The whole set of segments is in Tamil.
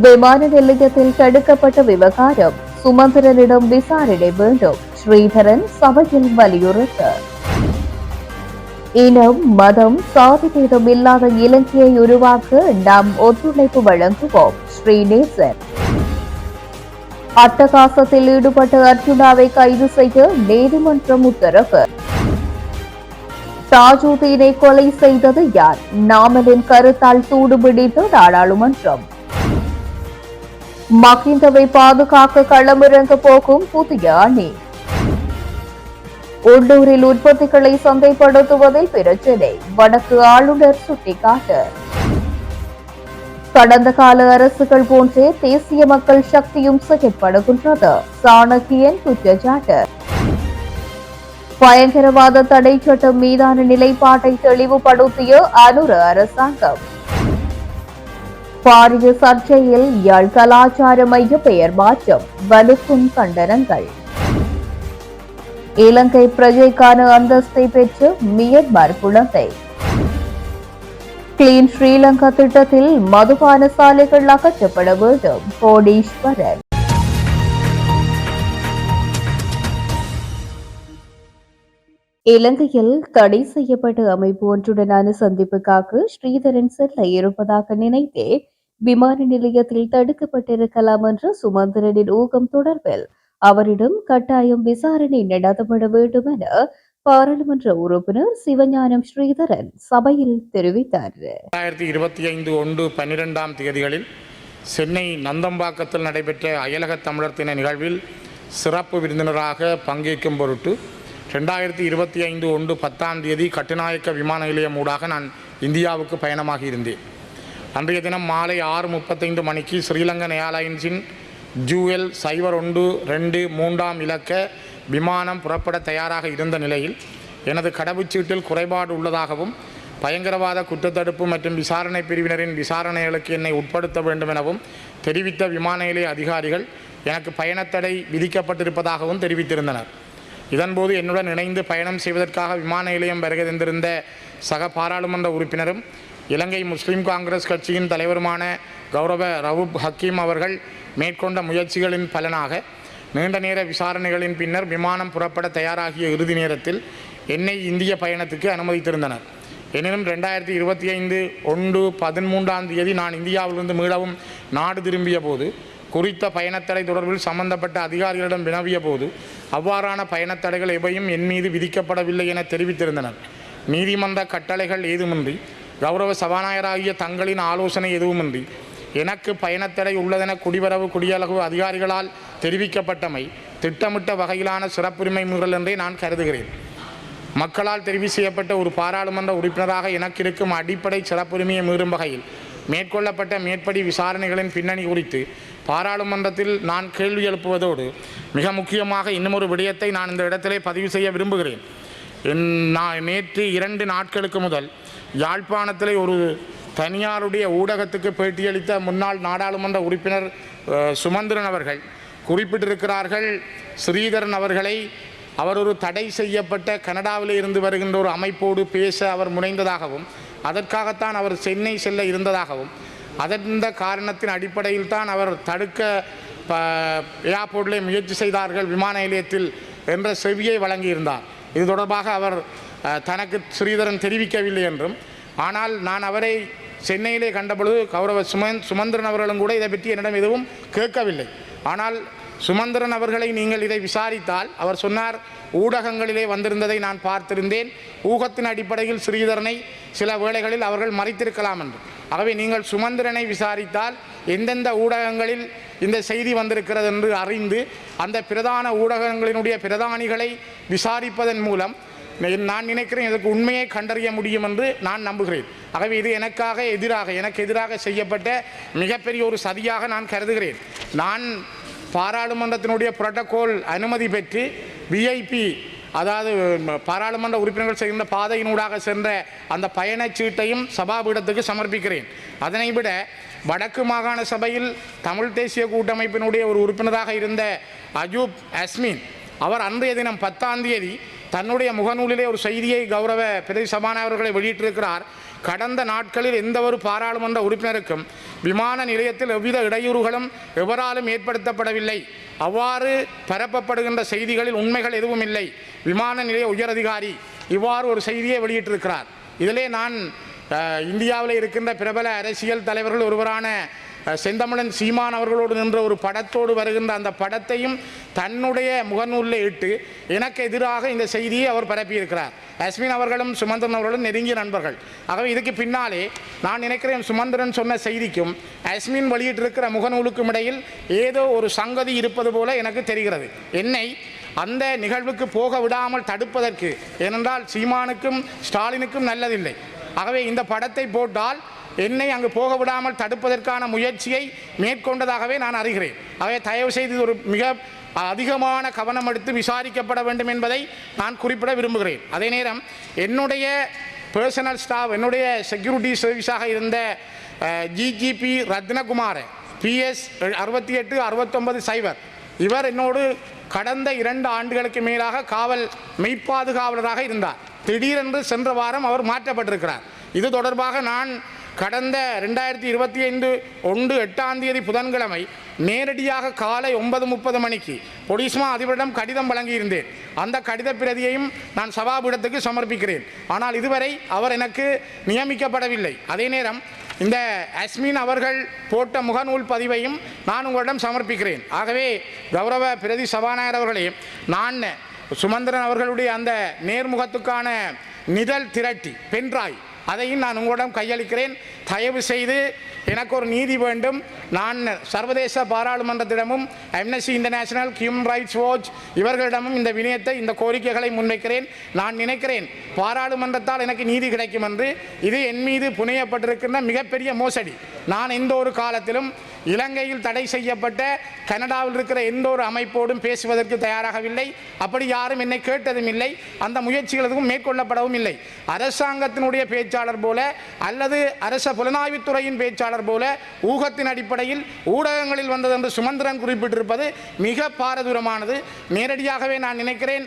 விமான நிலையத்தில் தடுக்கப்பட்ட விவகாரம் சுமந்திரனிடம் விசாரணை வேண்டும். ஸ்ரீதரன் சபையில் வலியுறுத்து. இனம் மதம் சாதி பேதம் இல்லாத இலங்கையை உருவாக்க நாம் ஒத்துழைப்பு வழங்குவோம் ஸ்ரீநேசன். அட்டகாசத்தில் ஈடுபட்ட அர்ஜுனாவை கைது செய்ய நீதிமன்றம் உத்தரவு. தாஜூதீனை கொலை செய்தது யார்? நாமலின் கருத்தால் சூடுபிடித்து நாடாளுமன்றம். மகிந்தவை பாதுகாக்க களமிறங்க போகும் புதிய அணி. உள்ளூரில் உற்பத்திகளை சந்தைப்படுத்துவதில் பிரச்சினை வடக்கு ஆளுநர் சுட்டிக்காட்டு. கடந்த கால அரசுகள் போன்றே தேசிய மக்கள் சக்தியும் செயற்படுகின்றது. சாணக்கியன் குற்றச்சாட்டு. பயங்கரவாத தடை சட்டம் மீதான நிலைப்பாட்டை தெளிவுபடுத்திய அனுர அரசாங்கம். பாரிய சர்ச்சையில் யாழ் கலாச்சார மைய பெயர் மாற்றம் வலுக்கும் கண்டனங்கள். இலங்கை பிரஜைக்கான அந்தஸ்தை பெற்று மியன்மார் குழந்தை. கிளீன் ஸ்ரீலங்கா திட்டத்தில் மதுபான சாலைகள் அகற்றப்பட வேண்டும் கோடீஸ்வரன் இலங்கையில் தடை செய்யப்பட்ட அமைப்பு ஒன்றுடனான சந்திப்புக்காக ஸ்ரீதரன் செல்ல இருப்பதாக நினைத்தே விமான நிலையத்தில் தடுக்கப்பட்டிருக்கலாம் என்ற சுமந்திரனின் ஊகம் தொடர்பில் அவரிடம் கட்டாயம் விசாரணை நடத்தப்பட வேண்டும் என பாராளுமன்ற உறுப்பினர் சிவஞானம் ஸ்ரீதரன் சபையில் தெரிவித்தார். ரெண்டாயிரத்தி இருபத்தி ஐந்து ஒன்று பன்னிரெண்டாம் தேதிகளில் சென்னை நந்தம்பாக்கத்தில் நடைபெற்ற அயலக தமிழர் தின நிகழ்வில் சிறப்பு விருந்தினராக பங்கேற்கும் பொருட்டு ரெண்டாயிரத்தி இருபத்தி ஐந்து ஒன்று பத்தாம் தேதி கட்டுநாயக்க விமான நிலையம் ஊடாக நான் இந்தியாவுக்கு பயணமாக இருந்தேன். அன்றைய தினம் மாலை ஆறு முப்பத்தைந்து மணிக்கு ஸ்ரீலங்கன் ஏர்லைன்ஸின் ஜூஎல் சைபர் ஒன்று ரெண்டு மூன்றாம் இலக்க விமானம் புறப்பட தயாராக இருந்த நிலையில் எனது கடவுச்சீட்டில் குறைபாடு உள்ளதாகவும் பயங்கரவாத குற்றத்தடுப்பு மற்றும் விசாரணை பிரிவினரின் விசாரணைகளுக்கு என்னை உட்படுத்த வேண்டும் எனவும் தெரிவித்த விமான நிலைய அதிகாரிகள் எனக்கு பயணத்தடை விதிக்கப்பட்டிருப்பதாகவும் தெரிவித்திருந்தனர். இதன்போது என்னுடன் இணைந்து பயணம் செய்வதற்காக விமான நிலையம் வருகை தந்திருந்த சக பாராளுமன்ற உறுப்பினரும் இலங்கை முஸ்லிம் காங்கிரஸ் கட்சியின் தலைவருமான கௌரவ ரவுப் ஹக்கீம் அவர்கள் மேற்கொண்ட முயற்சிகளின் பலனாக நீண்ட நேர விசாரணைகளின் பின்னர் விமானம் புறப்பட தயாராகிய இறுதி நேரத்தில் என்னை இந்திய பயணத்துக்கு அனுமதித்திருந்தனர். எனினும் ரெண்டாயிரத்தி இருபத்தி ஐந்து ஒன்று பதிமூன்றாம் தேதி நான் இந்தியாவிலிருந்து மீளவும் நாடு திரும்பிய போது குறித்த பயணத்தடை தொடர்பில் சம்பந்தப்பட்ட அதிகாரிகளிடம் வினவிய போது அவ்வாறான பயணத்தடைகள் எவையும் என் மீது விதிக்கப்படவில்லை என தெரிவித்திருந்தனர். நீதிமன்ற கட்டளைகள் ஏதுமின்றி கௌரவ சபாநாயகராகிய தங்களின் ஆலோசனை எதுவுமின்றி எனக்கு பயணத்தடை உள்ளதென குடிவரவு குடியளவு அதிகாரிகளால் தெரிவிக்கப்பட்டமை திட்டமிட்ட வகையிலான சிறப்புரிமை முறல் என்றே நான் கருதுகிறேன். மக்களால் தெரிவு செய்யப்பட்ட ஒரு பாராளுமன்ற உறுப்பினராக எனக்கு இருக்கும் அடிப்படை சிறப்புரிமையை மீறும் வகையில் மேற்கொள்ளப்பட்ட மேற்படி விசாரணைகளின் பின்னணி குறித்து பாராளுமன்றத்தில் நான் கேள்வி எழுப்புவதோடு மிக முக்கியமாக இன்னுமொரு விடயத்தை நான் இந்த இடத்திலே பதிவு செய்ய விரும்புகிறேன். என் நான் நேற்று இரண்டு நாட்களுக்கு முதல் யாழ்ப்பாணத்தில் ஒரு தனியாருடைய ஊடகத்துக்கு பேட்டியளித்த முன்னாள் நாடாளுமன்ற உறுப்பினர் சுமந்திரன் அவர்கள் குறிப்பிட்டிருக்கிறார்கள் ஸ்ரீதரன் அவர்களை அவர் ஒரு தடை செய்யப்பட்ட கனடாவில் இருந்து வருகின்ற ஒரு அமைப்போடு பேச அவர் முனைந்ததாகவும் அதற்காகத்தான் அவர் சென்னை செல்ல இருந்ததாகவும் அதந்த காரணத்தின் அடிப்படையில் தான் அவர் தடுக்க ப ஏர்போர்ட்டிலே முயற்சி செய்தார்கள் விமான நிலையத்தில் என்ற செவியை வழங்கியிருந்தார். இது தொடர்பாக அவர் தனக்கு ஸ்ரீதரன் தெரிவிக்கவில்லை என்றும் ஆனால் நான் அவரை சென்னையிலே கண்டபொழுது கௌரவ சுமந்த் சுமந்திரன் அவர்களும் கூட இதை பற்றி என்னிடம் எதுவும் கேட்கவில்லை. ஆனால் சுமந்திரன் அவர்களை நீங்கள் இதை விசாரித்தால் அவர் சொன்னார் ஊடகங்களிலே வந்திருந்ததை நான் பார்த்திருந்தேன். ஊகத்தின் அடிப்படையில் ஸ்ரீதரனை சில வேளைகளில் அவர்கள் மறைத்திருக்கலாம் என்று. ஆகவே நீங்கள் சுமந்திரனை விசாரித்தால் எந்தெந்த ஊடகங்களில் இந்த செய்தி வந்திருக்கிறது என்று அறிந்து அந்த பிரதான ஊடகங்களினுடைய பிரதானிகளை விசாரிப்பதன் மூலம் நான் நினைக்கிறேன் இதற்கு உண்மையை கண்டறிய முடியும் என்று நான் நம்புகிறேன். ஆகவே இது எனக்காக எதிராக எனக்கு எதிராக செய்யப்பட்ட மிகப்பெரிய ஒரு சதியாக நான் கருதுகிறேன். நான் பாராளுமன்றத்தினுடைய புரோட்டோகால் அனுமதி பெற்று விஐபி அதாவது பாராளுமன்ற உறுப்பினர்கள் சேர்ந்த பாதையினூடாக சென்ற அந்த பயணச்சீட்டையும் சபாபீடத்துக்கு சமர்ப்பிக்கிறேன். அதனை விட வடக்கு மாகாண சபையில் தமிழ் தேசிய கூட்டமைப்பினுடைய ஒரு உறுப்பினராக இருந்த அஜூப் அஸ்மின் அவர் அன்றைய தினம் பத்தாம் தேதி தன்னுடைய முகநூலிலே ஒரு செய்தியை கௌரவ பிரதி சபாநாயகர்களை வெளியிட்டிருக்கிறார். கடந்த நாட்களில் எந்த ஒரு பாராளுமன்ற உறுப்பினருக்கும் விமான நிலையத்தில் எவ்வித இடையூறுகளும் எவராலும் ஏற்படுத்தப்படவில்லை. அவ்வாறு பரப்பப்படுகின்ற செய்திகளில் உண்மைகள் எதுவும் இல்லை. விமான நிலைய உயரதிகாரி இவ்வாறு ஒரு செய்தியை வெளியிட்டிருக்கிறார். இதிலே நான் இந்தியாவில் இருக்கின்ற பிரபல அரசியல் தலைவர்கள் ஒருவரான செந்தமிழன் சீமான் அவர்களோடு நின்ற ஒரு படத்தோடு வருகின்ற அந்த படத்தையும் தன்னுடைய முகநூலில் இட்டு எனக்கு எதிராக இந்த செய்தியை அவர் பரப்பியிருக்கிறார். அஸ்மின் அவர்களும் சுமந்திரன் அவர்களும் நெருங்கிய நண்பர்கள். ஆகவே இதுக்கு பின்னாலே நான் நினைக்கிறேன் சுமந்திரன் சொன்ன செய்திக்கும் அஸ்மின் வெளியிட்டிருக்கிற முகநூலுக்கும் இடையில் ஏதோ ஒரு சங்கதி இருப்பது போல எனக்கு தெரிகிறது. என்னை அந்த நிகழ்வுக்கு போக விடாமல் தடுப்பதற்கு ஏனென்றால் சீமானுக்கும் ஸ்டாலினுக்கும் நல்லதில்லை. ஆகவே இந்த படத்தை போட்டால் என்னை அங்கு போக விடாமல் தடுப்பதற்கான முயற்சியை மேற்கொண்டதாகவே நான் அறிகிறேன். ஆகவே தயவு செய்து ஒரு மிக அதிகமான கவனம் எடுத்து விசாரிக்கப்பட வேண்டும் என்பதை நான் குறிப்பிட விரும்புகிறேன். அதே நேரம் என்னுடைய பர்சனல் ஸ்டாஃப் என்னுடைய செக்யூரிட்டி சர்வீஸாக இருந்த ஜிஜிபி ரத்னகுமார் பிஎஸ் அறுபத்தி எட்டு அறுபத்தொன்பது சைபர் இவர் என்னோடு கடந்த இரண்டு ஆண்டுகளுக்கு மேலாக காவல் மெய்ப்பாதுகாவலராக இருந்தார். திடீரென்று சென்ற வாரம் அவர் மாற்றப்பட்டிருக்கிறார். இது தொடர்பாக நான் கடந்த ரெண்டாயிரத்தி இருபத்தி ஐந்து ஒன்று எட்டாம் தேதி புதன்கிழமை நேரடியாக காலை ஒன்பது முப்பது மணிக்கு பொடிஸ்மா அதிபரிடம் கடிதம் வழங்கியிருந்தேன். அந்த கடித பிரதியையும் நான் சபாபீடத்துக்கு சமர்ப்பிக்கிறேன். ஆனால் இதுவரை அவர் எனக்கு நியமிக்கப்படவில்லை. அதே நேரம் இந்த அஸ்மின் அவர்கள் போட்ட முகநூல் பதிவையும் நான் உங்களிடம் சமர்ப்பிக்கிறேன். ஆகவே கௌரவ பிரதி சபாநாயகர் அவர்களே நான் சுமந்திரன் அவர்களுடைய அந்த நேர்முகத்துக்கான நிதல் திரட்டி பென்ட்ராய் அதையும் நான் உங்களிடம் கையளிக்கிறேன். தயவு செய்து எனக்கு ஒரு நீதி வேண்டும். நான் சர்வதேச பாராளுமன்றத்திடமும் Amnesty International Human Rights Watch இவர்களிடமும் இந்த வினயத்தை இந்த கோரிக்கைகளை முன்வைக்கிறேன். நான் நினைக்கிறேன் பாராளுமன்றத்தால் எனக்கு நீதி கிடைக்கும் என்று. இது என் மீது புனையப்பட்டிருக்கின்ற மிகப்பெரிய மோசடி. நான் எந்த ஒரு காலத்திலும் இலங்கையில் தடை செய்யப்பட்ட கனடாவில் இருக்கிற எந்த ஒரு அமைப்போடும் பேசுவதற்கு தயாராகவில்லை. அப்படி யாரும் என்னை கேட்டதும் இல்லை. அந்த முயற்சிகள் எதுவும் மேற்கொள்ளப்படவும் இல்லை. அரசாங்கத்தினுடைய பேச்சாளர் போல அல்லது அரச புலனாய்வுத்துறையின் பேச்சாளர் போல ஊகத்தின் அடிப்படையில் ஊடகங்களில் வந்தது என்று சுமந்திரன் குறிப்பிட்டிருப்பது மிக பாரதூரமானது. நேரடியாகவே நான் நினைக்கிறேன்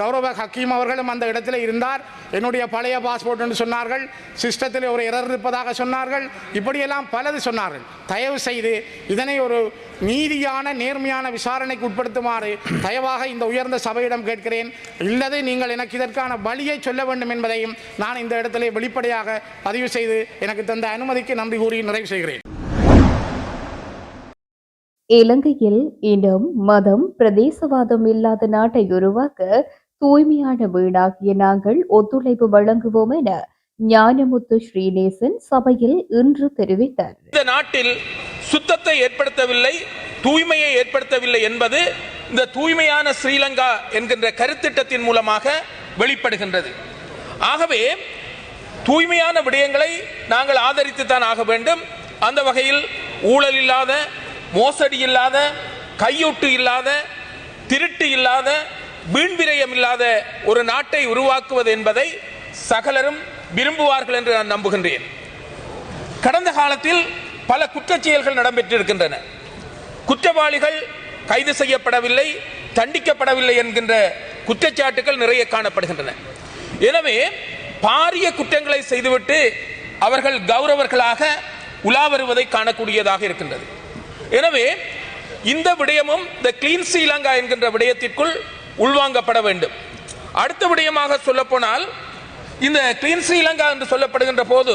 கௌரவ ஹக்கீம் அவர்களும் அந்த இடத்துல இருந்தார். என்னுடைய பழைய பாஸ்போர்ட் என்று சொன்னார்கள். சிஸ்டத்தில் ஒரு இரர் இருப்பதாக சொன்னார்கள். இப்படியெல்லாம் பலது சொன்னார்கள். தயவு செய்து இதனை ஒரு நீதியான நேர்மையான விசாரணைக்கு உட்படுத்துமாறு தயவாக இந்த உயர்ந்த சபையிடம் கேட்கிறேன். இல்லது நீங்கள் எனக்கு இதற்கான வழியை சொல்ல வேண்டும் என்பதையும் நான் இந்த இடத்திலே வெளிப்படையாக பதிவு செய்து எனக்கு தந்த அனுமதிக்கு நன்றி கூறி நிறைவு செய்கிறேன். இலங்கையில் இனம் மதம் பிரதேசவாதம் இல்லாத நாட்டை உருவாக்க தூய்மையான வீடாகிய நாங்கள் ஒத்துழைப்பு வழங்குவோம் என ஞானமுத்து ஸ்ரீநேசன் சபையில் இன்று தெரிவித்தார். இந்த நாட்டில் சுத்தத்தை ஏற்படுத்தவில்லை தூய்மையை ஏற்படுத்தவில்லை என்பது இந்த தூய்மையான ஸ்ரீலங்கா என்கின்ற கருத்திட்டத்தின் மூலமாக வெளிப்படுகின்றது. ஆகவே தூய்மையான விடயங்களை நாங்கள் ஆதரித்துத்தான் ஆக வேண்டும். அந்த வகையில் ஊழல் இல்லாத மோசடி இல்லாத கையூட்டு இல்லாத திருட்டு இல்லாத வீண்விரயம் இல்லாத ஒரு நாட்டை உருவாக்குவது என்பதை சகலரும் விரும்புவார்கள் என்று நான் நம்புகின்றேன். கடந்த காலத்தில் பல குற்றச்செயல்கள் நடைபெற்றிருக்கின்றன. குற்றவாளிகள் கைது செய்யப்படவில்லை தண்டிக்கப்படவில்லை என்கின்ற குற்றச்சாட்டுகள் நிறைய காணப்படுகின்றன. எனவே பாரிய குற்றங்களை செய்துவிட்டு அவர்கள் கௌரவர்களாக உலா வருவதை காணக்கூடியதாக இருக்கின்றது. எனவே இந்த விடயமும் இந்த கிளீன் ஸ்ரீலங்கா என்கின்ற விடயத்திற்குள் உள்வாங்கப்பட வேண்டும். அடுத்த விடயமாக சொல்லப்போனால் இந்த கிளீன் ஸ்ரீலங்கா என்று சொல்லப்படுகின்ற போது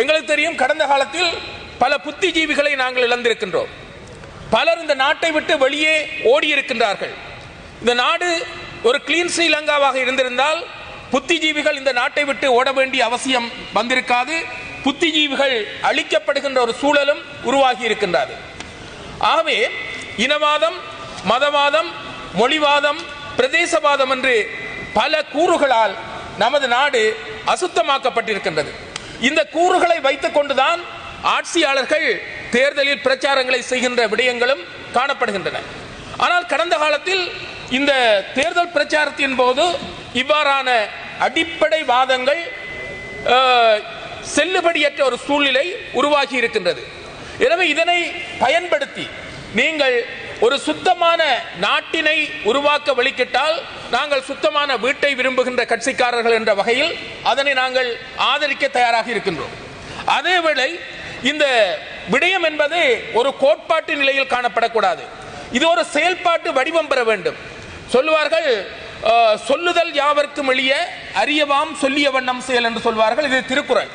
எங்களுக்கு தெரியும் கடந்த காலத்தில் பல புத்திஜீவிகளை நாங்கள் இழந்திருக்கின்றோம். பலர் இந்த நாட்டை விட்டு வெளியே ஓடி இருக்கின்றார்கள் இந்த நாடு ஒரு கிளீன் ஸ்ரீலங்காவாக இருந்திருந்தால் புத்திஜீவிகள் இந்த நாட்டை விட்டு ஓட வேண்டிய அவசியம் வந்திருக்காது. புத்திஜீவிகள் அழிக்கப்படுகின்ற ஒரு சூழலும் உருவாகி இருக்கின்றது. ஆகவே இனவாதம் மதவாதம் மொழிவாதம் பிரதேசவாதம் என்று பல கூறுகளால் நமது நாடு அசுத்தமாக்கப்பட்டிருக்கின்றது. இந்த கூறுகளை வைத்துக் கொண்டுதான் ஆட்சியாளர்கள் தேர்தலில் பிரச்சாரங்களை செய்கின்ற விடயங்களும் காணப்படுகின்றன. ஆனால் கடந்த காலத்தில் இந்த தேர்தல் பிரச்சாரத்தின் போது இவ்வாறான அடிப்படை வாதங்கள் செல்லுபடியற்ற ஒரு சூழ்நிலை உருவாகி இருக்கின்றது எனவே இதனை பயன்படுத்தி நீங்கள் ஒரு சுத்தமான நாட்டினை உருவாக்க வழிக்கிட்டால் நாங்கள் சுத்தமான வீட்டை விரும்புகின்ற கட்சிக்காரர்கள் என்ற வகையில் அதனை நாங்கள் ஆதரிக்க தயாராக இருக்கின்றோம். அதேவேளை இந்த விடயம் என்பது ஒரு கோட்பாட்டு நிலையில் காணப்படக்கூடாது. இது ஒரு செயல்பாட்டு வடிவம் பெற வேண்டும். சொல்லுவார்கள் சொல்லுதல் யாவர்க்கும் எளிய அறியவாம் சொல்லிய வண்ணம் செயல் என்று சொல்வார்கள். இது திருக்குறள்.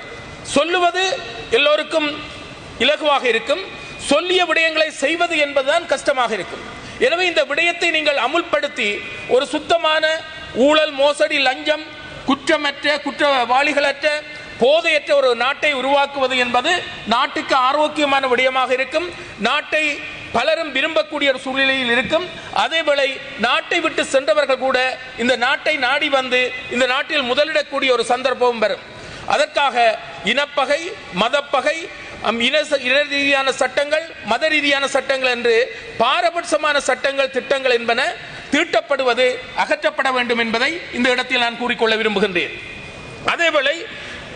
சொல்லுவது எல்லோருக்கும் இலகுவாக இருக்கும். சொல்லிய விடயங்களை செய்வது என்பதுதான் கஷ்டமாக இருக்கும். எனவே இந்த விடயத்தை நீங்கள் அமுல்படுத்தி ஒரு சுத்தமான ஊழல் மோசடி லஞ்சம் குற்றமற்ற குற்றவாளிகளற்ற போதையற்ற ஒரு நாட்டை உருவாக்குவது என்பது நாட்டுக்கு ஆரோக்கியமான விடயமாக இருக்கும். நாட்டை பலரும் விரும்பக்கூடிய ஒரு சூழ்நிலையில் இருக்கும். அதேவேளை நாட்டை விட்டு சென்றவர்கள் கூட இந்த நாட்டை நாடி வந்து இந்த நாட்டில் முதலிடக்கூடிய ஒரு சந்தர்ப்பம் வரும். அதற்காக இனப்பகை மதப்பகை இன ச- இன ரீதியான சட்டங்கள் மத ரீதியான சட்டங்கள் என்று பாரபட்சமான சட்டங்கள் திட்டங்கள் என்பன தீட்டப்படுவது அகற்றப்பட வேண்டும் என்பதை இந்த இடத்தில் நான் கூறிக்கொள்ள விரும்புகின்றேன். அதேவேளை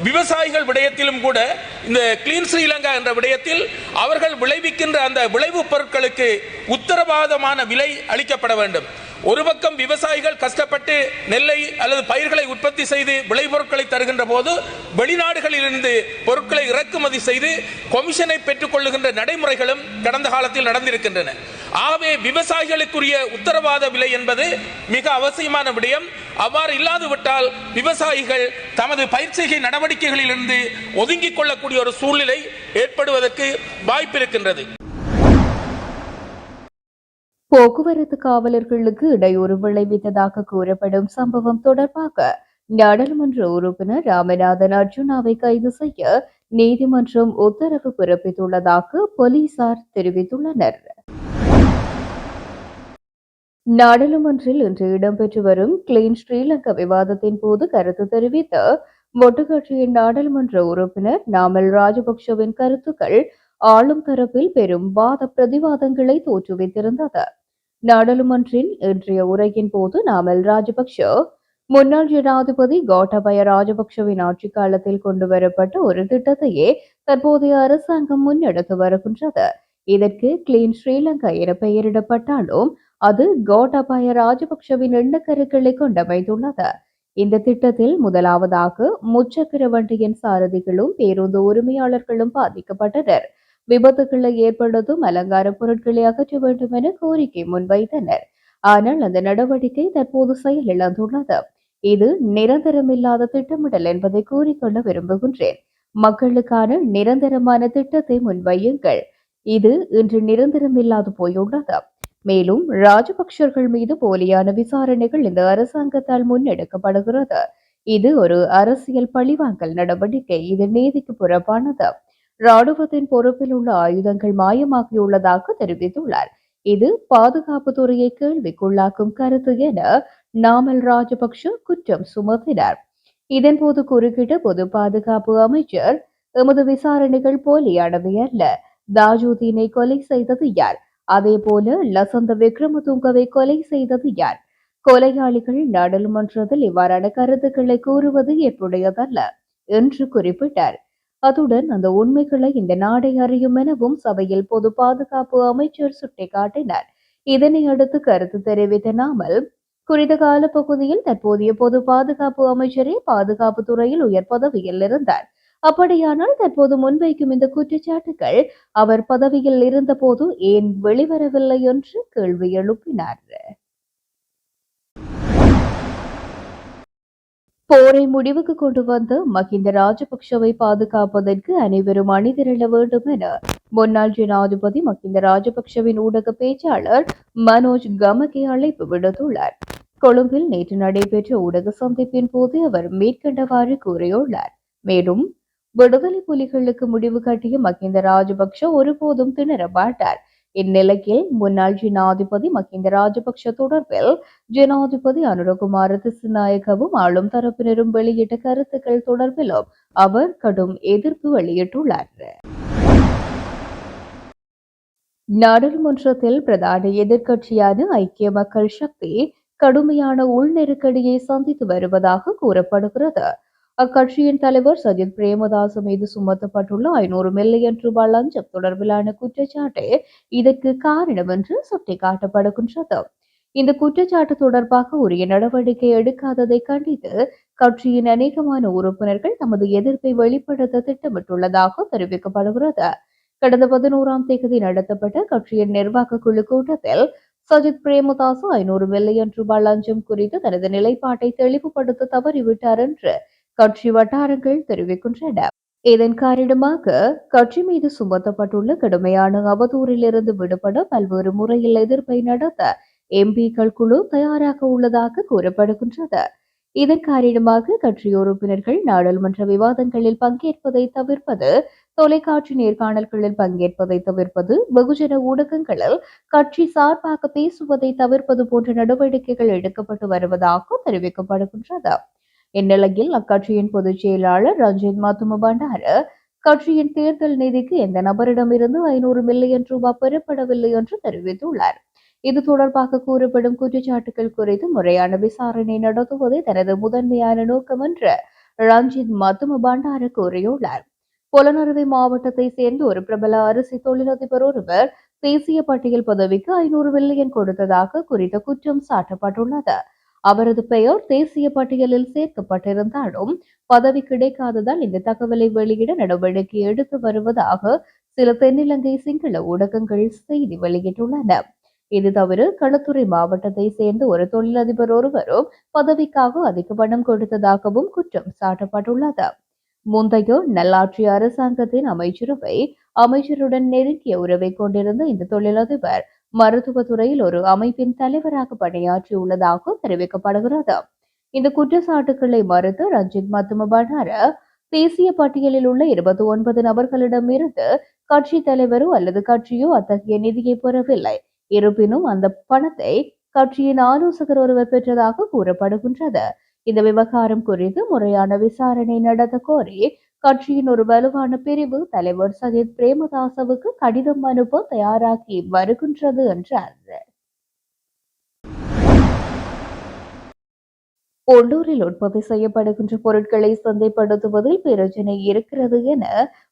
விவசாயிகள் விடயத்திலும் கூட இந்த கிளீன் ஸ்ரீலங்கா என்ற விடயத்தில் அவர்கள் விளைவிக்கின்ற அந்த விளைவுப் பொருட்களுக்கு உத்தரவாதமான விலை அளிக்கப்பட வேண்டும். ஒரு பக்கம் விவசாயிகள் கஷ்டப்பட்டு நெல்லை அல்லது பயிர்களை உற்பத்தி செய்து விளைபொருட்களை தருகின்ற போது வெளிநாடுகளிலிருந்து பொருட்களை இறக்குமதி செய்து கொமிஷனை பெற்றுக் கொள்ளுகின்ற நடைமுறைகளும் கடந்த காலத்தில் நடந்திருக்கின்றன. ஆகவே விவசாயிகளுக்குரிய உத்தரவாத விலை என்பது மிக அவசியமான விடயம். அவ்வாறு இல்லாது விட்டால் விவசாயிகள் தமது பயிற்சிகை நடவடிக்கைகளிலிருந்து ஒதுங்கிக் கொள்ளக்கூடிய ஒரு சூழ்நிலை ஏற்படுவதற்கு வாய்ப்பிருக்கின்றது. போக்குவரத்து காவலர்களுக்கு இடையூறு விளைவித்ததாக கூறப்படும் சம்பவம் தொடர்பாக நாடாளுமன்ற உறுப்பினர் ராமநாதன் அர்ஜுனாவை கைது செய்ய நீதிமன்றம் உத்தரவு பிறப்பித்துள்ளதாக போலீசார் தெரிவித்துள்ளனர். நாடாளுமன்றில் இன்று இடம்பெற்று வரும் கிளீன் ஸ்ரீலங்கா விவாதத்தின் போது கருத்து தெரிவித்த ஒட்டுக்கட்சியின் நாடாளுமன்ற உறுப்பினர் நாமல் ராஜபக்ஷவின் கருத்துக்கள் ஆளும் தரப்பில் பெரும் வாத பிரதிவாதங்களை தோற்றுவித்திருந்தது. நாடாளுமன்றின் இன்றைய உரையின் போது நாமல் ராஜபக்ஷ முன்னாள் ஜனாதிபதி கோட்டபய ராஜபக்ஷவின் ஆட்சி காலத்தில் கொண்டு வரப்பட்ட ஒரு திட்டத்தையே தற்போதைய அரசாங்கம் முன்னெடுத்து வருகின்றது. இதற்கு கிளீன் ஸ்ரீலங்கா என பெயரிடப்பட்டாலும் அது கோட்டபய ராஜபக்ஷவின் எண்ணக்கருக்களை கொண்டமைந்துள்ளது இந்த திட்டத்தில் முதலாவதாக முச்சக்கர வண்டியின் சாரதிகளும் பேருந்து உரிமையாளர்களும் பாதிக்கப்பட்டனர். விபத்துக்களை ஏற்படுத்தும் அலங்கார பொருட்களை அகற்ற வேண்டும் என கோரிக்கை முன்வைத்தனர். ஆனால் அந்த நடவடிக்கை தற்போது செயலிழந்துள்ளது. இது நிரந்தரமில்லாத திட்டமிடல் என்பதை கூறிக்கொள்ள விரும்புகின்றேன். மக்களுக்கான நிரந்தரமான திட்டத்தை முன்வையுங்கள். இது இன்று நிரந்தரமில்லாது போயுள்ளது. மேலும் ராஜபக்சர்கள் மீது போலியான விசாரணைகள் இந்த அரசாங்கத்தால் முன்னெடுக்கப்படுகிறது. இது ஒரு அரசியல் பழிவாங்கல் நடவடிக்கை. இது நீதிக்கு புறப்பானது ராணுவத்தின் பொறுப்பில் உள்ள ஆயுதங்கள் மாயமாகியுள்ளதாக தெரிவித்துள்ளார். இது பாதுகாப்பு துறையை கேள்விக்குள்ளாக்கும் கருத்து என நாமல் ராஜபக்ஷ குற்றம் சுமத்தினார். இதன்போது குறுக்கிட்ட பொது பாதுகாப்பு அமைச்சர் எமது விசாரணைகள் போலியானவை அல்ல. தாஜூதீனை கொலை செய்தது யார்? அதே போல லசந்த விக்ரமதுங்கவை கொலை செய்தது யார்? கொலையாளிகள் நாடாளுமன்றத்தில் இவ்வாறான கருத்துக்களை கூறுவது ஏற்புடையதல்ல என்று குறிப்பிட்டார். அத்துடன் அந்த உண்மைகளை இந்த நாடை அறியும் எனவும் சபையில் பொது பாதுகாப்பு அமைச்சர் சுட்டிக்காட்டினார். இதனை அடுத்து கருத்து தெரிவித்த நாமல் குறித்த கால பகுதியில் தற்போதைய பொது பாதுகாப்பு அமைச்சரே பாதுகாப்பு துறையில் உயர் பதவியில் இருந்தார். அப்படியானால் தற்போது முன்வைக்கும் இந்த குற்றச்சாட்டுகள் அவர் பதவியில் இருந்தபோது ஏன் வெளிவரவில்லை என்று கேள்வி எழுப்பினார். போரை முடிவுக்கு கொண்டு வந்த மஹிந்த ராஜபக்ஷவை பாதுகாப்பதற்கு அனைவரும் அணிதிரள வேண்டும் என முன்னாள் ஜனாதிபதி மஹிந்த ராஜபக்ஷவின் ஊடக பேச்சாளர் மனோஜ் கமகே அழைப்பு விடுத்துள்ளார். கொழும்பில் நேற்று நடைபெற்ற ஊடக சந்திப்பின் போது அவர் மேற்கண்டவாறு கூறியுள்ளார். மேலும் விடுதலை புலிகளுக்கு முடிவு கட்டிய மஹிந்த ராஜபக்ஷ ஒருபோதும் திணற மாட்டார் இந்நிலையில் முன்னாள் ஜனாதிபதி மஹிந்த ராஜபக்ஷ தொடர்பில் ஜனாதிபதி அனுரகுமார திசுநாயகவும் ஆளும் தரப்பினரும் வெளியிட்ட கருத்துக்கள் தொடர்பிலும் அவர் கடும் எதிர்ப்பு வெளியிட்டுள்ளார். நாடாளுமன்றத்தில் பிரதான எதிர்க்கட்சியான ஐக்கிய மக்கள் சக்தி கடுமையான உள் நெருக்கடியை சந்தித்து வருவதாக கூறப்படுகிறது. அக்கட்சியின் தலைவர் சஜித் பிரேமதாச மீது சுமத்தப்பட்டுள்ள ஐநூறு மில்லியன் ரூபாய் லஞ்சம் தொடர்பிலான குற்றச்சாட்டு இதற்கு காரணம் என்று சுட்டிக்காட்டப்படுகின்றது. இந்த குற்றச்சாட்டு தொடர்பாக உரிய நடவடிக்கை எடுக்காததை கண்டித்து கட்சியின் அநேகமான உறுப்பினர்கள் தமது எதிர்ப்பை வெளிப்படுத்த திட்டமிட்டுள்ளதாக தெரிவிக்கப்படுகிறது. கடந்த பதினோராம் தேதி நடத்தப்பட்ட கட்சியின் நிர்வாக குழு கூட்டத்தில் சஜித் பிரேமதாசு ஐநூறு மில்லியன் ரூபாய் லஞ்சம் குறித்து தனது நிலைப்பாட்டை தெளிவுபடுத்த தவறிவிட்டார் என்று கட்சி வட்டாரங்கள் தெரிவிக்கின்றன. இதன் காரணமாக கட்சி மீது சுமத்தப்பட்டுள்ள கடுமையான அவதூறிலிருந்து விடுபட பல்வேறு முறையில் எதிர்ப்பை நடத்த எம்பிக்கள் குழு தயாராக உள்ளதாக கூறப்படுகின்றது. இதன் காரணமாக கட்சி உறுப்பினர்கள் நாடாளுமன்ற விவாதங்களில் பங்கேற்பதை தவிர்ப்பது தொலைக்காட்சி நேர்காணல்களில் பங்கேற்பதை தவிர்ப்பது வெகுஜன ஊடகங்களில் கட்சி சார்பாக பேசுவதை தவிர்ப்பது போன்ற நடவடிக்கைகள் எடுக்கப்பட்டு வருவதாக தெரிவிக்கப்படுகின்றது. இந்நிலையில் அக்கட்சியின் பொதுச் செயலாளர் ரஞ்சித் மத்தும பண்டார கட்சியின் தேர்தல் நிதிக்கு எந்த நபரிடமிருந்து ஐநூறு மில்லியன் ரூபாய் பெறப்படவில்லை என்று தெரிவித்துள்ளார். இது தொடர்பாக கூறப்படும் குற்றச்சாட்டுகள் குறித்து முறையான விசாரணை நடத்துவதே தனது முதன்மையான நோக்கம் என்று ரஞ்சித் மத்தும பண்டார கூறியுள்ளார். புலனறுவை மாவட்டத்தை சேர்ந்த ஒரு பிரபல அரிசி தொழிலதிபர் ஒருவர் தேசிய பட்டியல் பதவிக்கு ஐநூறு மில்லியன் கொடுத்ததாக குறித்த குற்றம் சாட்டப்பட்டுள்ளது. அவரது பெயர் தேசிய பட்டியலில் சேர்க்கப்பட்டிருந்தாலும் பதவி கிடைக்காததால் இந்த தகவலை வெளியிட நடவடிக்கை எடுத்து வருவதாக சில தென்னிலங்கை சிங்கள ஊடகங்கள் செய்தி வெளியிட்டுள்ளன. இது தவிர களத்துறை மாவட்டத்தை சேர்ந்த ஒரு தொழிலதிபர் ஒருவரும் பதவிக்காக அதிக பணம் கொடுத்ததாகவும் குற்றம் சாட்டப்பட்டுள்ளது. முந்தைய நல்லாட்சி அரசாங்கத்தின் அமைச்சரவை அமைச்சருடன் நெருங்கிய உறவை கொண்டிருந்த இந்த தொழிலதிபர் மருத்துவத்துறையில் ஒரு அமைப்பின் தலைவராக பணியாற்றியுள்ளதாக தெரிவிக்கப்படுகிறது. இந்த குற்றச்சாட்டுகளை மறுத்து ரஞ்சித் மத்தும பண்டார தேசிய பட்டியலில் உள்ள இருபத்தி ஒன்பது நபர்களிடமிருந்து கட்சி தலைவரோ அல்லது கட்சியோ அத்தகைய நிதியை பெறவில்லை. இருப்பினும் அந்த பணத்தை கட்சியின் ஆலோசகர் ஒருவர் பெற்றதாக கூறப்படுகின்றது. இந்த விவகாரம் குறித்து முறையான விசாரணை நடத்த கோரி கட்சியின் ஒரு வலுவான பிரிவு தலைவர் சஜித் பிரேமதாசவுக்கு கடிதம் அனுப்ப தயாராகி வருகின்றது என்றார். உள்ளூரில் உற்பத்தி செய்யப்படுகின்ற பொருட்களை சந்தைப்படுத்துவதில் பிரச்சினை இருக்கிறது என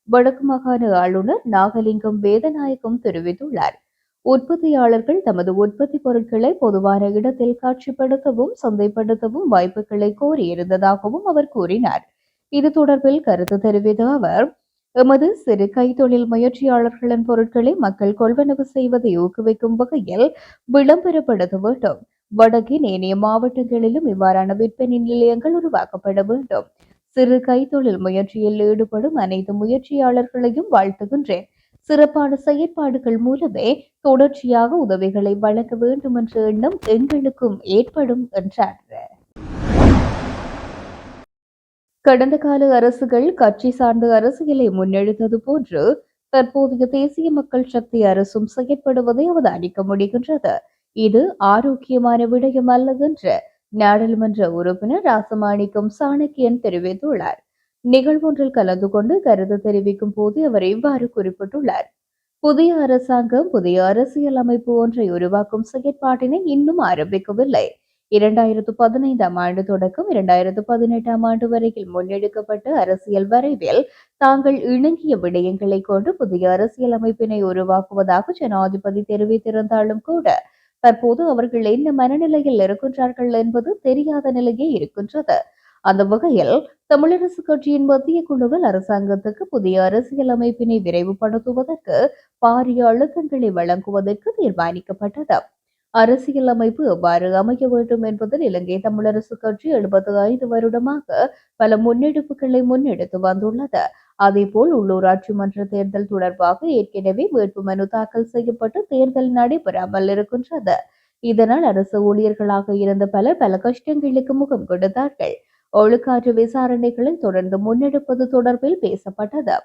வடக்கு மாகாண ஆளுநர் நாகலிங்கம் வேதநாயகம் தெரிவித்துள்ளார். உற்பத்தியாளர்கள் தமது உற்பத்தி பொருட்களை பொதுவான இடத்தில் காட்சிப்படுத்தவும் சந்தைப்படுத்தவும் வாய்ப்புகளை கோரியிருந்ததாகவும் அவர் கூறினார். இது தொடர்பில் கருத்து தெரிவித்த அவர் எமது சிறு கைத்தொழில் முயற்சியாளர்களின் பொருட்களை மக்கள் கொள்வனவு செய்வதை ஊக்குவிக்கும் வகையில் விளம்பரப்படுத்த வேண்டும். வடக்கின் ஏனைய மாவட்டங்களிலும் இவ்வாறான விற்பனை நிலையங்கள் உருவாக்கப்பட வேண்டும். சிறு கைத்தொழில் முயற்சியில் ஈடுபடும் அனைத்து முயற்சியாளர்களையும் வாழ்த்துகின்றேன். சிறப்பான செயற்பாடுகள் மூலமே தொடர்ச்சியாக உதவிகளை வழங்க வேண்டும் என்ற எண்ணம் எங்களுக்கும் ஏற்படும் என்றார். கடந்த கால அரசுகள் கட்சி சார்ந்த அரசியலை முன்னெடுத்தது போன்று தற்போதைய தேசிய மக்கள் சக்தி அரசும் செயற்படுவதை அவதானிக்க முடிகின்றது. இது ஆரோக்கியமான விடயம் அல்ல என்று நாடாளுமன்ற உறுப்பினர் ராசமாணிக்கம் சாணக்கியன் தெரிவித்துள்ளார். நிகழ்வொன்றில் கலந்து கொண்டு கருத்து தெரிவிக்கும் போது அவர் இவ்வாறு குறிப்பிட்டுள்ளார். புதிய அரசாங்கம் புதிய அரசியல் அமைப்பு ஒன்றை உருவாக்கும் செயற்பாட்டினை இன்னும் ஆரம்பிக்கவில்லை. இரண்டாயிரத்து பதினைந்தாம் ஆண்டு தொடக்கம் இரண்டாயிரத்து பதினெட்டாம் ஆண்டு வரையில் முன்னெடுக்கப்பட்ட அரசியல் வரைவில் தாங்கள் இணங்கிய விடயங்களை கொண்டு புதிய அரசியல் அமைப்பினை உருவாக்குவதாக ஜனாதிபதி தெரிவித்திருந்தாலும் கூட தற்போது அவர்கள் என்ன மனநிலையில் இருக்கின்றார்கள் என்பது தெரியாத நிலையே இருக்கின்றது. அந்த வகையில் தமிழரசு கட்சியின் மத்திய குழுவில் அரசாங்கத்துக்கு புதிய அரசியல் அமைப்பினை விரைவுபடுத்துவதற்கு பாரிய அழுத்தங்களை வழங்குவதற்கு தீர்மானிக்கப்பட்டது. அரசியல் அமைப்பு எவ்வாறு அமைய வேண்டும் என்பதில் இலங்கை தமிழரசு கட்சி எழுபத்தி ஐந்து வருடமாக பல முன்னெடுப்புகளை முன்னெடுத்து வந்துள்ளது. அதேபோல் உள்ளூராட்சி மன்ற தேர்தல் தொடர்பாக ஏற்கனவே வேட்புமனு தாக்கல் செய்யப்பட்டு தேர்தல் நடைபெறாமல் இருக்கின்றது. இதனால் அரசு ஊழியர்களாக இருந்த பலர் பல கஷ்டங்களுக்கு முகம் கொடுத்தார்கள். ஒழுக்காற்று விசாரணைகளை தொடர்ந்து முன்னெடுப்பது தொடர்பில் பேசப்பட்டது.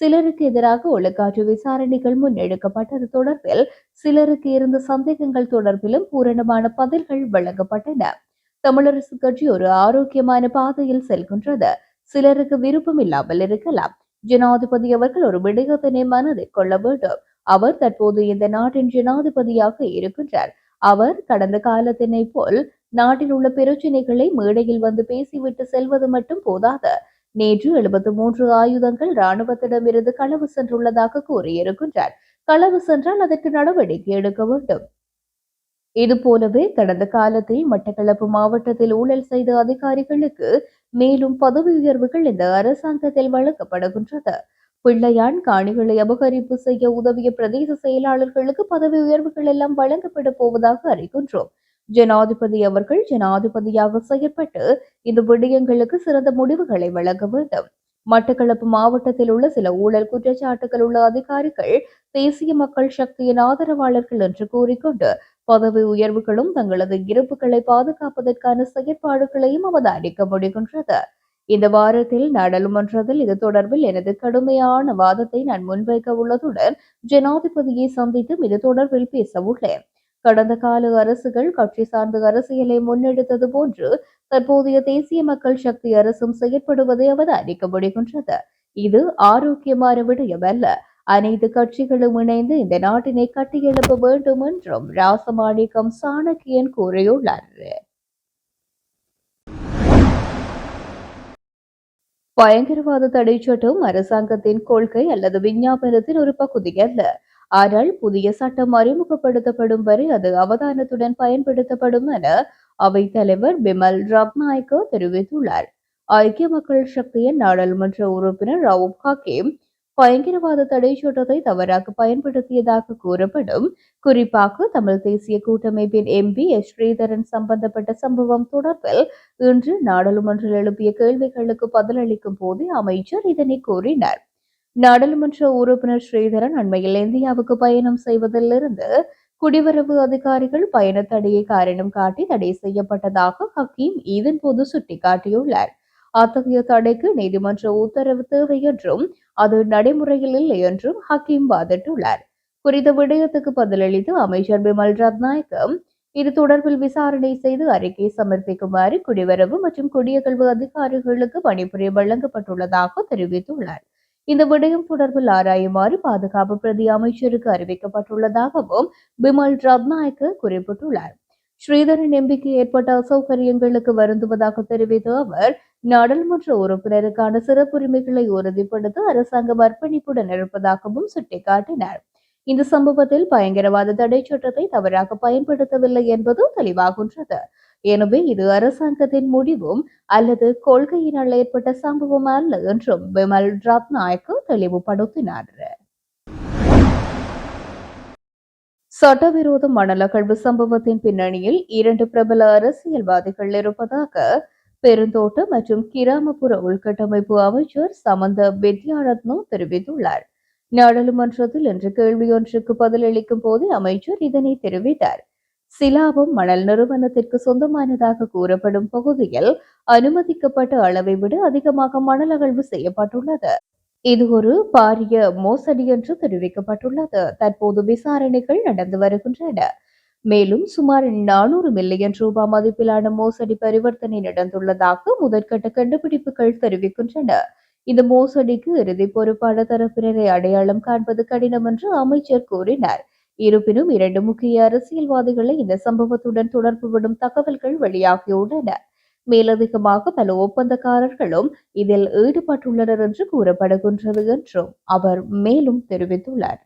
சிலருக்கு எதிராக ஒழுக்காற்று விசாரணைகள் முன்னெடுக்கப்பட்டது தொடர்பில் சிலருக்கு இருந்த சந்தேகங்கள் தொடர்பிலும் பூரணமான பதில்கள் வழங்கப்பட்டன. தமிழரசு கட்சி ஒரு ஆரோக்கியமான பாதையில் செல்கின்றது. சிலருக்கு விருப்பம் இல்லாமல் இருக்கலாம். ஜனாதிபதி அவர்கள் ஒரு விடயத்தினை மனதில் கொள்ள வேண்டும். அவர் தற்போது இந்த நாட்டின் ஜனாதிபதியாக இருக்கின்றார். அவர் கடந்த காலத்தினை போல் நாட்டில் உள்ள பிரச்சினைகளை மேடையில் வந்து பேசிவிட்டு செல்வது மட்டும் போதாது. நேற்று எழுபத்து மூன்று ஆயுதங்கள் ராணுவத்திடமிருந்து களவு சென்றுள்ளதாக கூறியிருக்கின்றார். களவு சென்றால் அதற்கு நடவடிக்கை எடுக்க வேண்டும். இதுபோலவே கடந்த காலத்தில் மட்டக்களப்பு மாவட்டத்தில் ஊழல் செய்த அதிகாரிகளுக்கு மேலும் பதவி உயர்வுகள் இந்த அரசாங்கத்தில் வழங்கப்படுகின்றது. பிள்ளையான் காணிகளை அபகரிப்பு செய்ய உதவிய பிரதேச செயலாளர்களுக்கு பதவி உயர்வுகள் எல்லாம் வழங்கப்பட போவதாக அறிகின்றோம். ஜனாதிபதி அவர்கள் ஜனாதிபதியாக செயற்பட்டு இந்த விடயங்களுக்கு சிறந்த முடிவுகளை வழங்க வேண்டும். மட்டக்களப்பு மாவட்டத்தில் உள்ள சில ஊழல் குற்றச்சாட்டுகள் உள்ள அதிகாரிகள் தேசிய மக்கள் சக்தியின் ஆதரவாளர்கள் என்று கூறிக்கொண்டு பதவி உயர்வுகளும் தங்களது இருப்புகளை பாதுகாப்பதற்கான செயற்பாடுகளையும் அவதானிக்க முடிகின்றது. இந்த வாரத்தில் நாடாளுமன்றத்தில் இது தொடர்பில் எனது கடுமையான வாதத்தை நான் முன்வைக்க உள்ளதுடன் ஜனாதிபதியை சந்தித்தும் இது தொடர்பில் பேச உள்ளேன். கடந்த கால அரசுகள் கட்சி சார்ந்த அரசியலை முன்னெடுத்தது போன்று தற்போதைய தேசிய மக்கள் சக்தி அரசும் செயற்படுவதை அவதானிக்க முடிகின்றது இது ஆரோக்கியமான விடயமல்ல அனைத்து கட்சிகளும் இணைந்து இந்த நாட்டினை கட்டியெழுப்ப வேண்டும் என்றும் ராசமாணிக்கம் சாணக்கியன் கூறியுள்ளார். பயங்கரவாத தடை சட்டம் அரசாங்கத்தின் கொள்கை அல்லது விஞ்ஞாபனத்தின் ஒரு பகுதி அல்ல. ஆனால் புதிய சட்டம் அறிமுகப்படுத்தப்படும் வரை அது அவதானத்துடன் பயன்படுத்தப்படும் என அவைத் தலைவர் பிமல் ரத்நாயக்க தெரிவித்துள்ளார். ஐக்கிய மக்கள் சக்தியின் நாடாளுமன்ற உறுப்பினர் ரவுப் ஹக்கீம் பயங்கரவாத தடை சட்டத்தை தவறாக பயன்படுத்தியதாக கூறப்படும். குறிப்பாக தமிழ் தேசிய கூட்டமைப்பின் எம்பி எஸ் ஸ்ரீதரன் சம்பந்தப்பட்ட சம்பவம் தொடர்பில் இன்று நாடாளுமன்றில் எழுப்பிய கேள்விகளுக்கு பதிலளிக்கும் போது அமைச்சர் இதனை கூறினார். நாடாளுமன்ற உறுப்பினர் ஸ்ரீதரன் அண்மையில் இந்தியாவுக்கு பயணம் செய்வதிலிருந்து குடிவரவு அதிகாரிகள் பயண தடையை காரணம் காட்டி தடை செய்யப்பட்டதாக ஹக்கீம் இதன்போது சுட்டிக்காட்டியுள்ளார். அத்தகைய தடைக்கு நீதிமன்ற உத்தரவு தேவை என்றும் அது நடைமுறையில் இல்லை என்றும் ஹக்கீம் வாதிட்டுள்ளார். குறித்த விடயத்துக்கு பதிலளித்து அமைச்சர் பிமல் ரத்நாயக்கம் இது தொடர்பில் விசாரணை செய்து அறிக்கை சமர்ப்பிக்குமாறு குடிவரவு மற்றும் குடியகல்வு அதிகாரிகளுக்கு பணிபுரிய வழங்கப்பட்டுள்ளதாக தெரிவித்துள்ளார். இந்த விடயம் தொடர்பில் ஆராயுமாறு பாதுகாப்பு பிரதி அமைச்சருக்கு அறிவிக்கப்பட்டுள்ளதாகவும் பிமல் ரத்நாயக்க குறிப்பிட்டுள்ளார். ஸ்ரீதரன் எம்பிக்கு ஏற்பட்ட அசௌகரியங்களுக்கு வருந்துவதாக தெரிவித்த அவர் நாடாளுமன்ற உறுப்பினருக்கான சிறப்புரிமைகளை உறுதிப்படுத்த அரசாங்கம் அர்ப்பணிப்புடன் இருப்பதாகவும் சுட்டிக்காட்டினார். இந்த சம்பவத்தில் பயங்கரவாத தடை சட்டத்தை தவறாக பயன்படுத்தவில்லை என்பதும் தெளிவாகின்றது. எனவே இது அரசாங்கத்தின் முடிவும் அல்லது கொள்கையினால் ஏற்பட்ட சம்பவம் அல்ல என்றும் பிமல் ரத்நாயக்கு தெளிவுபடுத்தினார். சட்டவிரோத மணலகழ்வு சம்பவத்தின் பின்னணியில் இரண்டு பிரபல அரசியல்வாதிகள் இருப்பதாக பெருந்தோட்ட மற்றும் கிராமப்புற உள்கட்டமைப்பு அமைச்சர் சமந்த வித்யாரத்னோ தெரிவித்துள்ளார். நாடாளுமன்றத்தில் இன்று கேள்வியொன்றுக்கு பதிலளிக்கும் போது அமைச்சர் இதனை தெரிவித்தார். சிலாபம் மணல் நிறுவனத்திற்கு சொந்தமானதாக கூறப்படும் பகுதியில் அனுமதிக்கப்பட்ட அளவை விட அதிகமாக மணல் அகழ்வு செய்யப்பட்டுள்ளது. இது ஒரு பாரிய மோசடி என்று தெரிவிக்கப்பட்டுள்ளது. தற்போது விசாரணைகள் நடந்து வருகின்றன. மேலும் சுமார் நானூறு மில்லியன் ரூபாய் மதிப்பிலான மோசடி பரிவர்த்தனை நடந்துள்ளதாக முதற்கட்ட கண்டுபிடிப்புகள் தெரிவிக்கின்றன. இந்த மோசடிக்கு இறுதி பொறுப்பான தரப்பினரை அடையாளம் காண்பது கடினம் என்று அமைச்சர் கூறினார். இருப்பினும் இரண்டு முக்கிய அரசியல்வாதிகளை இந்த சம்பவத்துடன் தொடர்புபடும் தகவல்கள் வெளியாகியுள்ளன. மேலதிகமாக பல ஒப்பந்தக்காரர்களும் இதில் ஈடுபட்டுள்ளனர் என்று கூறப்படுகின்றது என்றும் அவர் மேலும் தெரிவித்துள்ளார்.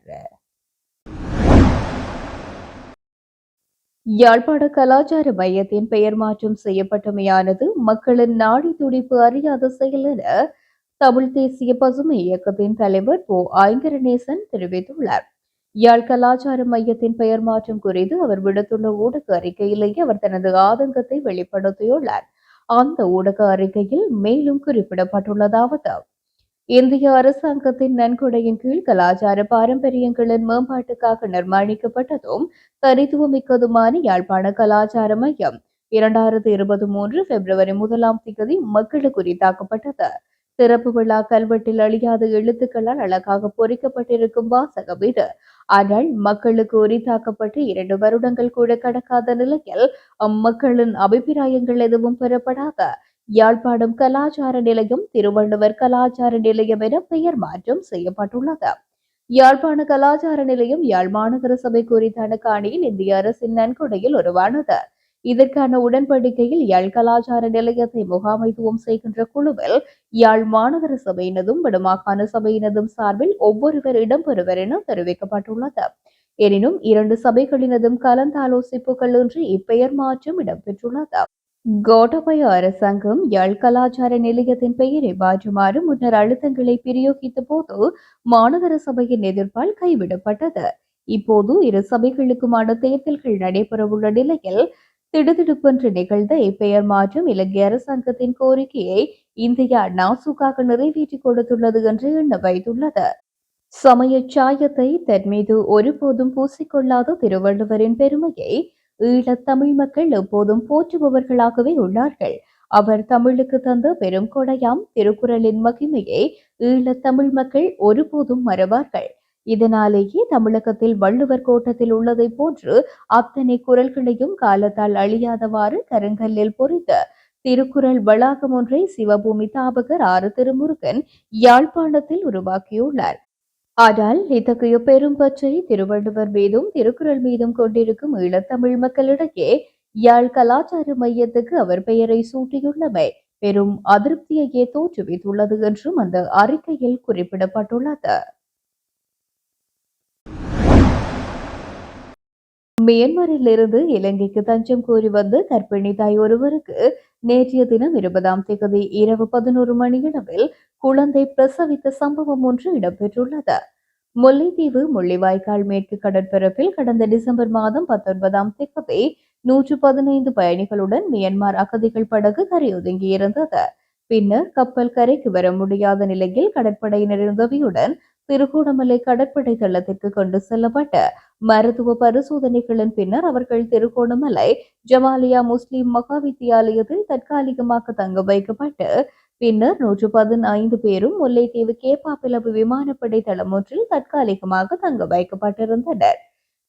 யாழ்ப்பாண கலாச்சார மையத்தின் பெயர் மாற்றம் செய்யப்பட்டமையானது மக்களின் நாடி துடிப்பு அறியாத செயல் என தமிழ் தேசிய பசுமை இயக்கத்தின் தலைவர் போ. ஐங்கரநேசன் தெரிவித்துள்ளார். யாழ் கலாச்சார மையத்தின் பெயர் மாற்றம் குறித்து அவர் விடுத்துள்ள ஊடக அறிக்கையிலேயே அவர் தனது ஆதங்கத்தை வெளிப்படுத்தியுள்ளார். அந்த ஊடக அறிக்கையில் மேலும் குறிப்பிடப்பட்டுள்ளதாவது இந்திய அரசாங்கத்தின் நன்கொடையின் கீழ் கலாச்சார பாரம்பரியங்களின் மேம்பாட்டுக்காக நிர்மாணிக்கப்பட்டதும் தனித்துவமிக்கதுமான யாழ்ப்பாண கலாச்சார மையம் இரண்டாயிரத்தி இருபத்தி மூன்று பிப்ரவரி முதலாம் திகதி மக்களுக்கு உரித்தாக்கப்பட்டது. திறப்பு விழா கல்வெட்டில் அழியாத எழுத்துக்களால் அழகாக பொறிக்கப்பட்டிருக்கும் வாசகம் இது. ஆனால் மக்களுக்கு உரித்தாக்கப்பட்டு இரண்டு வருடங்கள் கூட கடக்காத நிலையில் அம்மக்களின் அபிப்பிராயங்கள் எதுவும் பெறப்படாத யாழ்ப்பாணம் கலாச்சார நிலையம் திருவள்ளுவர் கலாச்சார நிலையம் என பெயர் மாற்றம் செய்யப்பட்டுள்ளது. யாழ்ப்பாண கலாச்சார நிலையம் யாழ் மாநகர சபை குறித்தான காணியில் இந்திய அரசின் நன்கொடையில் உருவானது. இதற்கான உடன்படிக்கையில் யாழ் கலாச்சார நிலையத்தை முகாமைத்துவம் செய்கின்ற குழுவில் யாழ் மாநகர சபையினதும் வடமாகாண சபையினதும் சார்பில் ஒவ்வொருவர் இடம்பெறுவர் என தெரிவிக்கப்பட்டுள்ளது. எனினும் இரண்டு சபைகளினதும் கலந்தாலோசிப்புகள் இன்றி இப்பெயர் மாற்றம் இடம்பெற்றுள்ளது. கோட்டபய அரசாங்கம் யாழ் கலாச்சார நிலையத்தின் பெயரை மாற்றுமாறு முன்னர் அழுத்தங்களை பிரயோகித்த போது மாநகர சபையின் எதிர்ப்பால் கைவிடப்பட்டது. இப்போது இரு சபைகளுக்குமான தேர்தல்கள் நடைபெறவுள்ள நிலையில் திடுதிடுப்பென்று நிகழ்ந்த இப்பெயர் மாற்றம் இலங்கை அரசாங்கத்தின் கோரிக்கையை இந்தியா நாசுக்காக நிறைவேற்றிக் கொடுத்துள்ளது என்று எண்ண வைத்துள்ளது. சமய சாயத்தை தன் மீது ஒருபோதும் பூசிக்கொள்ளாத திருவள்ளுவரின் பெருமையை ஈழத் தமிழ் மக்கள் எப்போதும் போற்றுபவர்களாகவே உள்ளார்கள். அவர் தமிழுக்கு தந்த பெரும் கொடையாம் திருக்குறளின் மகிமையை ஈழத் தமிழ் மக்கள் ஒருபோதும் மறவார்கள். இதனாலேயே தமிழகத்தில் வள்ளுவர் கோட்டத்தில் உள்ளதை போன்று அத்தனை குரல்களையும் காலத்தால் அழியாதவாறு கருங்கல்லில் பொறித்த திருக்குறள் வளாகம் ஒன்றை சிவபூமி தாபகர் ஆறு திருமுருகன் யாழ்ப்பாணத்தில் உருவாக்கியுள்ளார். ஆனால் இத்தகைய பெரும்பற்றை திருவள்ளுவர் மீதும் திருக்குறள் மீதும் கொண்டிருக்கும் ஈழத்தமிழ் மக்களிடையே யாழ் கலாச்சார மையத்துக்கு அவர் பெயரை சூட்டியுள்ளமை பெரும் அதிருப்தியையே தோற்றுவித்துள்ளது என்றும் அந்த அறிக்கையில் குறிப்பிடப்பட்டுள்ளது. மியன்மரில் இருந்து இலங்கைக்கு தஞ்சம் கோரி வந்த கர்ப்பிணி தாய் ஒருவருக்கு நேற்றைய தினம் இருபதாம் தேதி இரவு பதினோரு மணியளவில் குழந்தை பிரசவித்த சம்பவம் ஒன்று இடம்பெற்றுள்ளது. முல்லைத்தீவு முள்ளிவாய்க்கால் மேற்கு கடற்பரப்பில் கடந்த டிசம்பர் மாதம் பத்தொன்பதாம் தேதி நூற்று பதினைந்து பயணிகளுடன் மியன்மார் அகதிகள் படகு கரையொதுங்கியிருந்தது பின்னர் கப்பல் கரைக்கு வர முடியாத நிலையில் கடற்படையினரின் உதவியுடன் திருகோணமலை கடற்படை தளத்திற்கு கொண்டு செல்லப்பட்ட மருத்துவ பரிசோதனைகளின் பின்னர் அவர்கள் திருகோணமலை ஜமாலியா முஸ்லிம் மகா வித்தியாலயத்தில் தற்காலிகமாக தங்க வைக்கப்பட்டு பின்னர் நூற்று பதினைந்து பேரும் முல்லைத்தீவு கேப்பாப்பிளவு விமானப்படை தளம் ஒன்றில் தற்காலிகமாக தங்க வைக்கப்பட்டிருந்தனர்.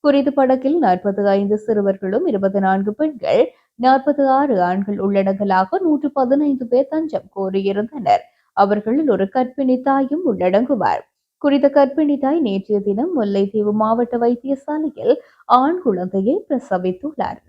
குறித்த படகில் நாற்பத்தி ஐந்து சிறுவர்களும் இருபத்தி நான்கு பெண்கள் நாற்பத்தி ஆறு ஆண்கள் உள்ளடங்கலாக நூற்று பதினைந்து பேர் தஞ்சம் கோரியிருந்தனர். அவர்களில் ஒரு கற்பிணி தாயும் உள்ளடங்குவார். குறித்த கர்ப்பிணி தாய் நேற்றைய தினம் முல்லைத்தீவு மாவட்ட வைத்தியசாலையில் ஆண் குழந்தையை பிரசவித்துள்ளார்.